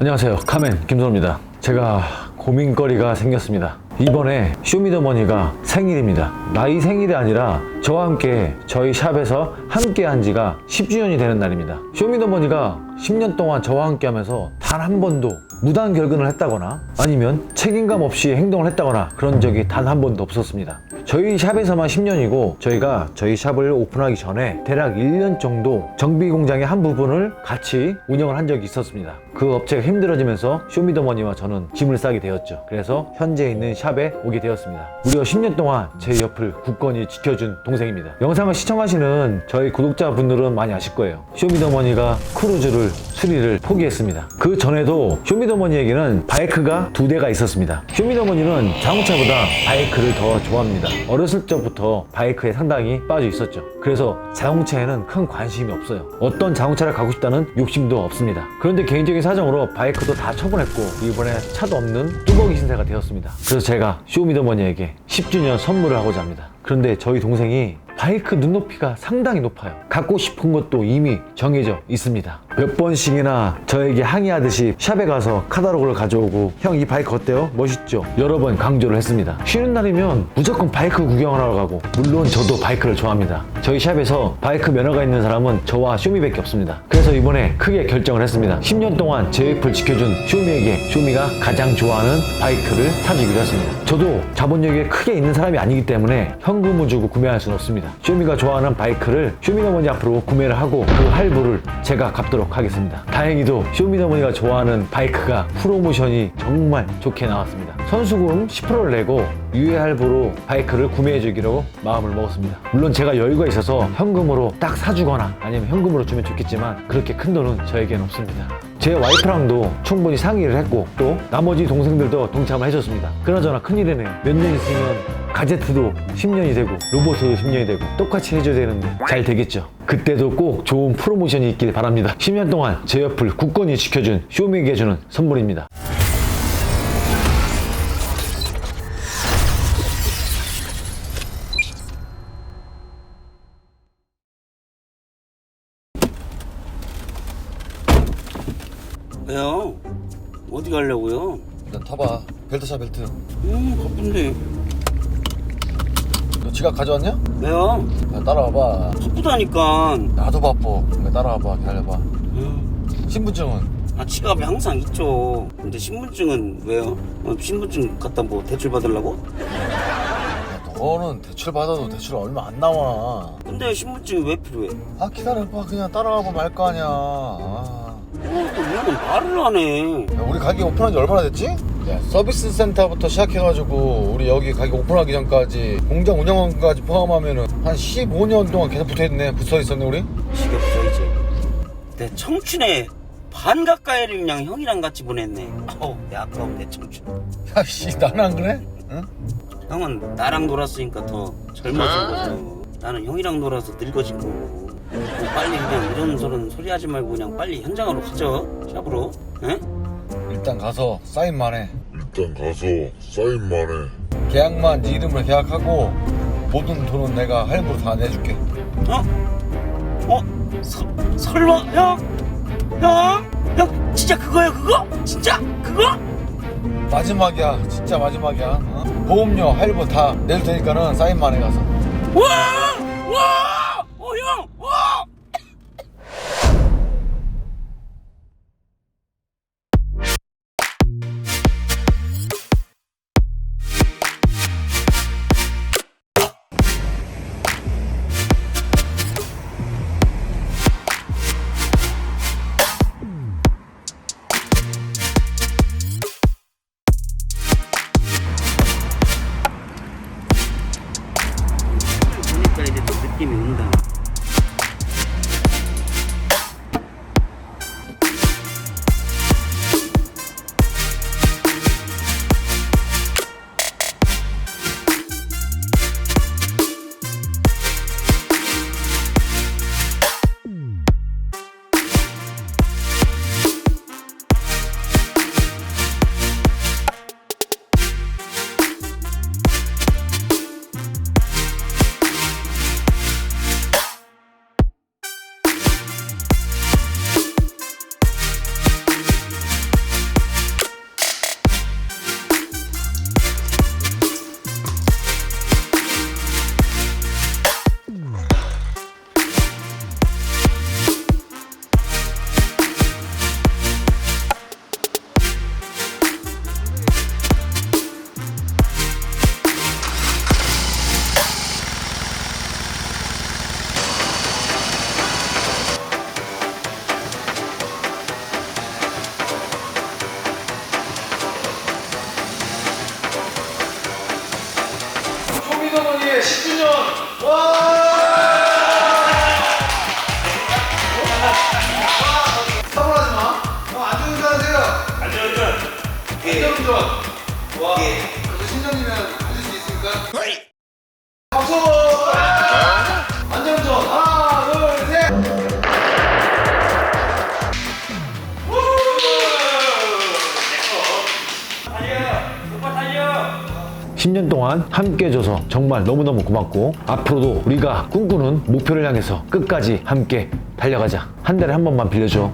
안녕하세요. 카멘 김선호입니다. 제가 고민거리가 생겼습니다. 이번에 쇼미더머니가 생일입니다. 나이 생일이 아니라 저와 함께 저희 샵에서 함께 한 지가 10주년이 되는 날입니다. 쇼미더머니가 10년 동안 저와 함께 하면서 단 한 번도 무단 결근을 했다거나 아니면 책임감 없이 행동을 했다거나 그런 적이 단 한 번도 없었습니다. 저희 샵에서만 10년이고 저희가 저희 샵을 오픈하기 전에 대략 1년 정도 정비 공장의 한 부분을 같이 운영을 한 적이 있었습니다. 그 업체가 힘들어지면서 쇼미더머니와 저는 짐을 싸게 되었죠. 그래서 현재 있는 샵에 오게 되었습니다. 무려 10년 동안 제 옆을 굳건히 지켜준 동생 입니다. 영상을 시청하시는 저희 구독자분들은 많이 아실 거예요. 쇼미더머니가 크루즈를 수리를 포기했습니다. 그 전에도 쇼미더머니에게는 바이크가 두 대가 있었습니다. 쇼미더머니는 자동차보다 바이크를 더 좋아합니다. 어렸을 적부터 바이크에 상당히 빠져 있었죠. 그래서 자동차에는 큰 관심이 없어요. 어떤 자동차를 갖고 싶다는 욕심도 없습니다. 그런데 개인적인 사정으로 바이크도 다 처분했고 이번에 차도 없는 뚜벅이 신세가 되었습니다. 그래서 제가 쇼미더머니에게 10주년 선물을 하고자 합니다. 그런데 저희 동생이 바이크 눈높이가 상당히 높아요. 갖고 싶은 것도 이미 정해져 있습니다. 몇 번씩이나 저에게 항의하듯이 샵에 가서 카탈로그를 가져오고 형 이 바이크 어때요? 멋있죠? 여러 번 강조를 했습니다. 쉬는 날이면 무조건 바이크 구경하러 가고 물론 저도 바이크를 좋아합니다. 저희 샵에서 바이크 면허가 있는 사람은 저와 쇼미밖에 없습니다. 그래서 이번에 크게 결정을 했습니다. 10년 동안 제 옆을 지켜준 쇼미에게 쇼미가 가장 좋아하는 바이크를 사주기로 했습니다. 저도 자본력이 크게 있는 사람이 아니기 때문에 현금을 주고 구매할 수는 없습니다. 쇼미가 좋아하는 바이크를 쇼미더머니 앞으로 구매를 하고 그 할부를 제가 갚도록 하겠습니다. 다행히도 쇼미더머니가 좋아하는 바이크가 프로모션이 정말 좋게 나왔습니다. 선수금 10%를 내고 유예 할부로 바이크를 구매해 주기로 마음을 먹었습니다. 물론 제가 여유가 있어서 현금으로 딱 사주거나 아니면 현금으로 주면 좋겠지만 그렇게 큰 돈은 저에게는 없습니다. 제 와이프랑도 충분히 상의를 했고 또 나머지 동생들도 동참을 해줬습니다. 그나저나 큰일이네요. 몇 년 있으면 가제트도 10년이 되고 로봇도 10년이 되고 똑같이 해줘야 되는데 잘 되겠죠. 그때도 꼭 좋은 프로모션이 있길 바랍니다. 10년 동안 제 옆을 굳건히 지켜준 쇼미에게 주는 선물입니다. 왜요? 어디 가려고요? 일단 타봐. 벨트 차 벨트. 음 바쁜데 너 지갑 가져왔냐? 왜요? 야, 따라와봐. 바쁘다니까 나도 바빠. 그러니까 따라와봐. 기다려봐. 음, 신분증은? 아 지갑이 항상 있죠 근데 신분증은 왜요? 어, 신분증 갖다 뭐 대출 받으려고? 야, 너는 대출 받아도 대출 얼마 안 나와. 근데 신분증이 왜 필요해? 아 기다려봐. 그냥 따라와봐 말 거 아니야. 아. 어, 또 이거는 말을 안 해 야, 우리 가게 오픈한 지 얼마나 됐지? 야, 서비스 센터부터 시작해가지고 우리 여기 가게 오픈하기 전까지 공장 운영원까지 포함하면은 한 15년 동안 계속 붙어있네. 붙어 있었네 우리. 지겹죠 이제 내 청춘의 반 가까이를 그냥 형이랑 같이 보냈네 아우 내 아까운 내 청춘 야씨 나는 안 그래? 응? 형은 나랑 놀았으니까 더 젊어진 거죠. 나는 형이랑 놀아서 늙어진 거고. 뭐 빨리 그냥 이런 저런 소리 하지 말고 그냥 빨리 현장으로 가죠. 샵으로. 에? 일단 가서 사인만 해. 일단 가서 사인만 해. 계약만 네 이름으로 계약하고 모든 돈은 내가 할부로 다 내줄게. 어? 어? 서, 설마 형? 형? 형 진짜 그거야 그거? 진짜 그거? 마지막이야. 진짜 마지막이야. 어? 보험료 할부 다 내줄 테니까는 사인만 해 가서. 와! 와! 어 형! 一米的 네, 19년. 와! 사고하지 마. 안전 운전하세요. 안전운전. 안전 운전. 와. 그래도 10년이면 가질 수 있으니까. 박수. 안전 운전. 아! 하나. 10년 동안 함께 해줘서 정말 너무너무 고맙고 앞으로도 우리가 꿈꾸는 목표를 향해서 끝까지 함께 달려가자. 한 달에 한 번만 빌려줘